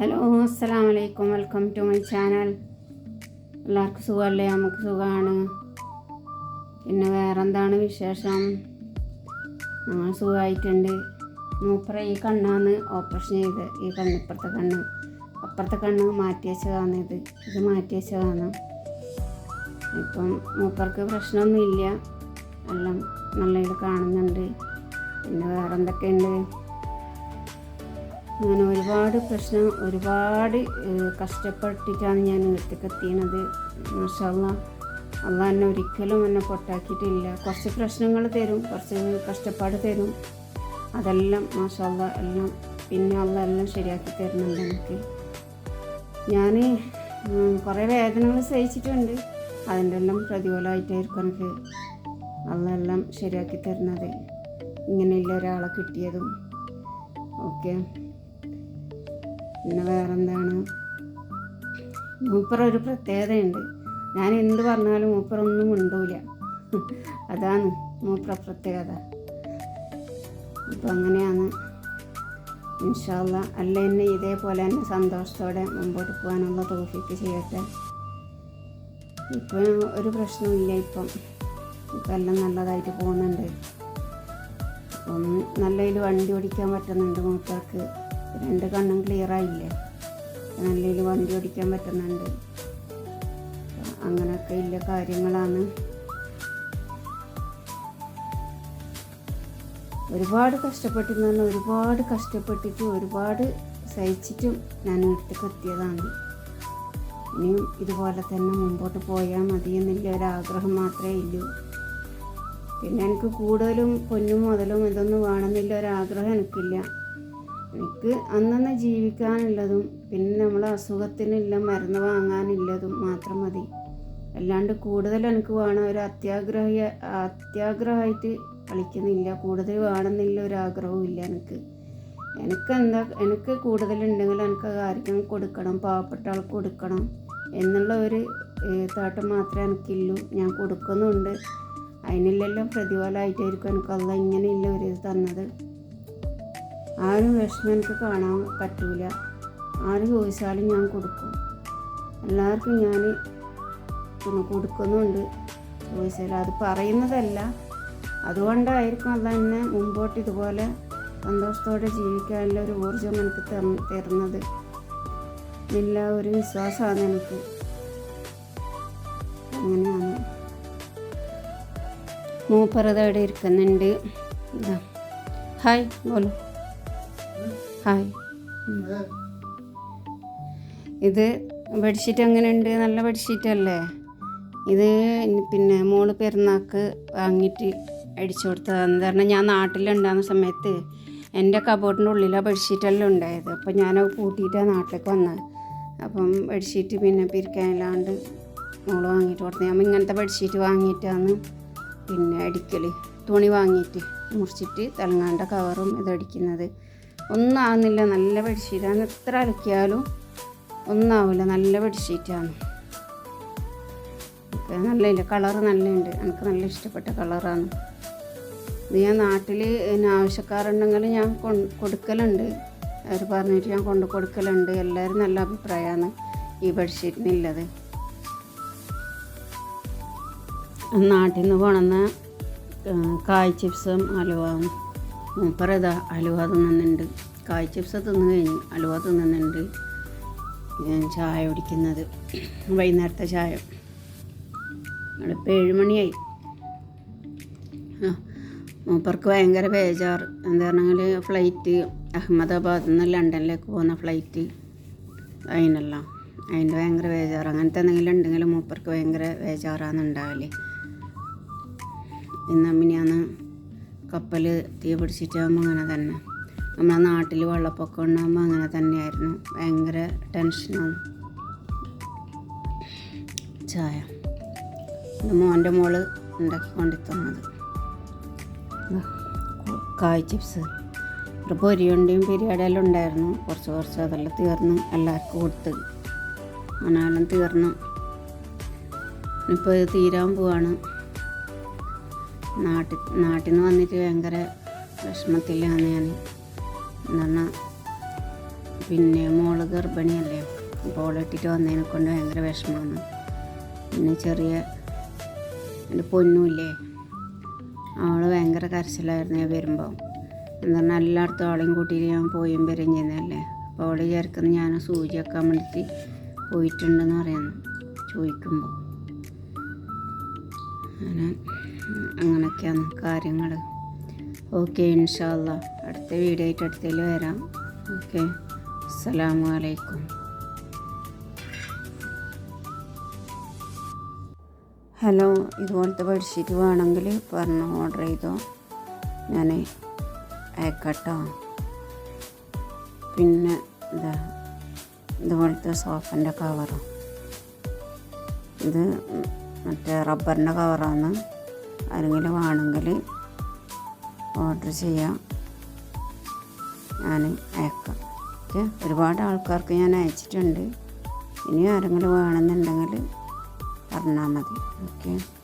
Hello അസ്സാം വലൈക്കും welcome to my channel. എല്ലാവർക്കും സുഖമല്ലേ? നമുക്ക് സുഖമാണ്. പിന്നെ വേറെ എന്താണ് വിശേഷം? ഞങ്ങൾ സുഖമായിട്ടുണ്ട്. മൂപ്പറ ഈ കണ്ണാന്ന് ഓപ്പറേഷൻ ചെയ്ത് ഈ കണ്ണ് ഇപ്പുറത്തെ കണ്ണ് അപ്പുറത്തെ കണ്ണ് മാറ്റി വെച്ചതാണ് ഇത്. ഇത് മാറ്റി വെച്ചതാണ്. ഇപ്പം മൂപ്പർക്ക് പ്രശ്നമൊന്നുമില്ല. എല്ലാം നല്ല ഇത് കാണുന്നുണ്ട്. പിന്നെ വേറെ എന്തൊക്കെയുണ്ട് അങ്ങനെ ഒരുപാട് പ്രശ്നം ഒരുപാട് കഷ്ടപ്പെട്ടിട്ടാണ് ഞാൻ വീട്ടിലേക്ക് എത്തിയത് മാഷല്ല അല്ല എന്നെ ഒരിക്കലും എന്നെ പൊട്ടാക്കിയിട്ടില്ല കുറച്ച് പ്രശ്നങ്ങൾ തരും കുറച്ച് കഷ്ടപ്പാട് തരും. അതെല്ലാം മാഷല്ല എല്ലാം പിന്നെ അല്ല എല്ലാം ശരിയാക്കി തരുന്നുണ്ട് എനിക്ക്. ഞാൻ കുറേ വേദനകൾ സഹിച്ചിട്ടുണ്ട്. അതിന്റെ എല്ലാം പ്രതികൂലമായിട്ടായിരിക്കും എനിക്ക് അതെല്ലാം ശരിയാക്കി തരുന്നത്. ഇങ്ങനെയുള്ള ഒരാളെ കിട്ടിയതും. ഓക്കെ. പിന്നെ വേറെന്താണ്? മൂപ്പർ ഒരു പ്രത്യേകതയുണ്ട്. ഞാൻ എന്ത് പറഞ്ഞാലും മൂപ്പറൊന്നും ഒന്നും മിണ്ടൂല. അതാണ് മൂപ്പറ പ്രത്യേകത. അപ്പം അങ്ങനെയാണ്. ഇൻഷാല്ല അല്ല എന്നെ ഇതേപോലെ തന്നെ സന്തോഷത്തോടെ മുമ്പോട്ട് പോകാനുള്ള തോഫിക്ക് ചെയ്യട്ടെ. ഇപ്പം ഒരു പ്രശ്നമില്ല ഇപ്പം. ഇപ്പം എല്ലാം നല്ലതായിട്ട് പോകുന്നുണ്ട്. അപ്പം നല്ലതിൽ വണ്ടി ഓടിക്കാൻ പറ്റുന്നുണ്ട് മൂപ്പർക്ക്. രണ്ട് കണ്ണും ക്ലിയർ ആയില്ലേ? നല്ലതിൽ വണ്ടി ഓടിക്കാൻ പറ്റുന്നുണ്ട്. അങ്ങനെയൊക്കെ ഇല്ല കാര്യങ്ങളാണ്. ഒരുപാട് കഷ്ടപ്പെട്ടിരുന്നു ഒരുപാട് കഷ്ടപ്പെട്ടിട്ട് ഒരുപാട് സഹിച്ചിട്ടും ഞാൻ വീട്ടിലേക്ക് എത്തിയതാണ്. ഇനിയും ഇതുപോലെ തന്നെ മുമ്പോട്ട് പോയാൽ മതി എന്നുള്ള ഒരാഗ്രഹം മാത്രമേ ഉള്ളൂ. പിന്നെ എനിക്ക് കൂടുതലും പൊന്നും മുതലും ഇതൊന്നും വേണമെന്നില്ല ഒരാഗ്രഹം എനിക്കില്ല. എനിക്ക് അന്നന്ന് ജീവിക്കാനുള്ളതും പിന്നെ നമ്മൾ അസുഖത്തിനില്ല മരുന്ന് വാങ്ങാനുള്ളതും മാത്രം മതി. അല്ലാണ്ട് കൂടുതൽ എനിക്ക് വേണം ഒരു അത്യാഗ്രഹ അത്യാഗ്രഹമായിട്ട് കളിക്കുന്നില്ല. കൂടുതൽ വേണമെന്നില്ല ഒരു ആഗ്രഹവും ഇല്ല എനിക്ക്. എനിക്ക് എന്താ എനിക്ക് കൂടുതലുണ്ടെങ്കിൽ എനിക്ക് ആർക്കും കൊടുക്കണം പാവപ്പെട്ട ആൾക്ക് കൊടുക്കണം എന്നുള്ള ഒരു താട്ടം മാത്രമേ എനിക്കുള്ളൂ. ഞാൻ കൊടുക്കുന്നുണ്ട്. അതിനില്ലെല്ലാം പ്രതിഫലമായിട്ടായിരിക്കും എനിക്കല്ല ഇങ്ങനെയുള്ള ഒരു ഇത് തന്നത് ആരും വിഷമം എനിക്ക് കാണാൻ പറ്റൂല. ആര് ചോദിച്ചാലും ഞാൻ കൊടുക്കും. എല്ലാവർക്കും ഞാൻ പിന്നെ കൊടുക്കുന്നുണ്ട്. ചോദിച്ചാൽ അത് പറയുന്നതല്ല. അതുകൊണ്ടായിരിക്കും അത് തന്നെ മുമ്പോട്ട് ഇതുപോലെ സന്തോഷത്തോടെ ജീവിക്കാനുള്ള ഒരു ഊർജം എനിക്ക് തരുന്നത്. ഇല്ല ഒരു വിശ്വാസമാണ് എനിക്ക്. അങ്ങനെയാണ്. മൂപ്പറത് അവിടെ ഇരിക്കുന്നുണ്ട്. ഹായ് ബോലു. ഹായ്. ഇത് ബെഡ്ഷീറ്റ് എങ്ങനെയുണ്ട്? നല്ല ബെഡ്ഷീറ്റ് അല്ലേ? ഇത് പിന്നെ മോൾ പെരുന്നാൾക്ക് വാങ്ങിയിട്ട് അടിച്ചു കൊടുത്തതാണ്. കാരണം ഞാൻ നാട്ടിലുണ്ടാകുന്ന സമയത്ത് എന്റെ കബോർഡിന്റെ ഉള്ളിലാണ് ബെഡ്ഷീറ്റെല്ലാം ഉണ്ടായത്. അപ്പോൾ ഞാനത് കൂട്ടിയിട്ടാണ് നാട്ടിലേക്ക് വന്നത് അപ്പം ബെഡ്ഷീറ്റ് പിന്നെ പിരിക്കാനില്ലാണ്ട് മോൾ വാങ്ങിയിട്ട് കൊടുത്തത് ഞാൻ ഇങ്ങനത്തെ ബെഡ്ഷീറ്റ് വാങ്ങിയിട്ടാണ് പിന്നെ അടിക്കൽ തുണി വാങ്ങിയിട്ട് മുറിച്ചിട്ട് തിളങ്ങാണ്ട കവറും ഇതടിക്കുന്നത് ആകുന്നില്ല നല്ല ബെഡ്ഷീറ്റാണ് എത്ര അലക്കിയാലും ഒന്നാവില്ല നല്ല ബെഡ്ഷീറ്റാണ് നല്ലതില്ല കളറ് നല്ലുണ്ട് എനിക്ക് നല്ല ഇഷ്ടപ്പെട്ട കളറാണ് ഇത് ഞാൻ നാട്ടിൽ ആവശ്യക്കാരുണ്ടെങ്കിൽ ഞാൻ കൊടുക്കലുണ്ട്. അവർ പറഞ്ഞിട്ട് ഞാൻ കൊണ്ട് കൊടുക്കലുണ്ട്. എല്ലാവരും നല്ല അഭിപ്രായമാണ് ഈ ബെഡ്ഷീറ്റിനുള്ളത് നാട്ടിൽ നിന്ന് കൊണ്ടുവന്ന കായ് ചിപ്സും അലുവയും മൂപ്പർ ഇതാ അലുവ തിന്നുന്നുണ്ട്. കായ് ചിപ്സ് തിന്നു കഴിഞ്ഞ്. അലുവ തിന്നുന്നുണ്ട്. ചായ കുടിക്കുന്നത്. വൈകുന്നേരത്തെ ചായ. ഇപ്പോൾ ഏഴ് മണിയായി മൂപ്പർക്ക് ഭയങ്കര ബേജാറ്. എന്താ പറഞ്ഞാൽ ഫ്ലൈറ്റ് അഹമ്മദാബാദിൽ നിന്ന് ലണ്ടനിലേക്ക് പോകുന്ന ഫ്ലൈറ്റ് അതിനല്ല. അതിന്റെ ഭയങ്കര ബേജാറ്. അങ്ങനത്തെ എന്തെങ്കിലും ഉണ്ടെങ്കിൽ മൂപ്പർക്ക് ഭയങ്കര ബേജാറാണെന്നുണ്ടാവില്ലേ ഇന്ന് മിനിയാന്ന് കപ്പൽ തീ പിടിച്ചിട്ടാകുമ്പോൾ അങ്ങനെ തന്നെ. നമ്മളെ നാട്ടിൽ വെള്ളപ്പൊക്കം ഉണ്ടാകുമ്പോൾ അങ്ങനെ തന്നെയായിരുന്നു. ഭയങ്കര ടെൻഷനാണ്. ചായ. മോന്റെ മോൾ ഉണ്ടാക്കി കൊണ്ടു തന്നത് കായ് ചിപ്സ്. ഒരു പൊരിയുണ്ടിയും പിരിയാടെല്ലാം ഉണ്ടായിരുന്നു. കുറച്ച് കുറച്ച് അതെല്ലാം തീർന്നു എല്ലാവർക്കും കൊടുത്ത്. അങ്ങനെയെല്ലാം തീർന്നു. ഇപ്പോൾ ഇത് തീരാൻ പോവാണ്. നാട്ടിൽ നാട്ടിൽ നിന്ന് വന്നിട്ട് ഭയങ്കര വിഷമത്തിലാണ് ഞാൻ എന്ന് പറഞ്ഞാൽ പിന്നെ മോൾ ഗർഭിണിയല്ലേ അപ്പോൾ ഓളിട്ടിട്ട് വന്നതിനെ കൊണ്ട് ഭയങ്കര വിഷമമാണ്. പിന്നെ ചെറിയ എന്റെ പൊന്നുമില്ലേ അവൾ ഭയങ്കര കരച്ചിലായിരുന്നു ഞാൻ വരുമ്പോൾ എന്ന് പറഞ്ഞാൽ എല്ലായിടത്തും ആളെയും കൂട്ടിയിട്ട് ഞാൻ പോയും വരും ചെയ്യുന്നതല്ലേ. അപ്പോൾ അവൾ വിചാരിക്കുന്നത് ഞാൻ സൂചി വെക്കാൻ പോയിട്ടുണ്ടെന്ന് പറയുന്നു ചോദിക്കുമ്പോൾ അങ്ങനെ അങ്ങനെയൊക്കെയാണ് കാര്യങ്ങൾ ഓക്കെ ഇൻഷാല്ല അടുത്ത വീഡിയോ ആയിട്ട് വരാം. ഓക്കെ അസ്സലാമു അലൈക്കും. ഹലോ ഇതുപോലത്തെ ബെഡ്ഷീറ്റ് വേണമെങ്കിൽ പറഞ്ഞു ഓർഡർ ചെയ്തോ. ഞാൻ അയക്കട്ടോ. പിന്നെ ഇതാ ഇതുപോലത്തെ സോഫന്റെ കവറും. ഇത് മറ്റേ റബ്ബറിന്റെ കവറാണ്. ആരെങ്കിലും വേണമെങ്കിൽ ഓർഡർ ചെയ്യാം. ഞാൻ അയക്കാം. ഓക്കെ? ഒരുപാട് ആൾക്കാർക്ക് ഞാൻ അയച്ചിട്ടുണ്ട്. ഇനി ആരെങ്കിലും വേണമെന്നുണ്ടെങ്കിൽ പറഞ്ഞാൽ മതി. ഓക്കെ?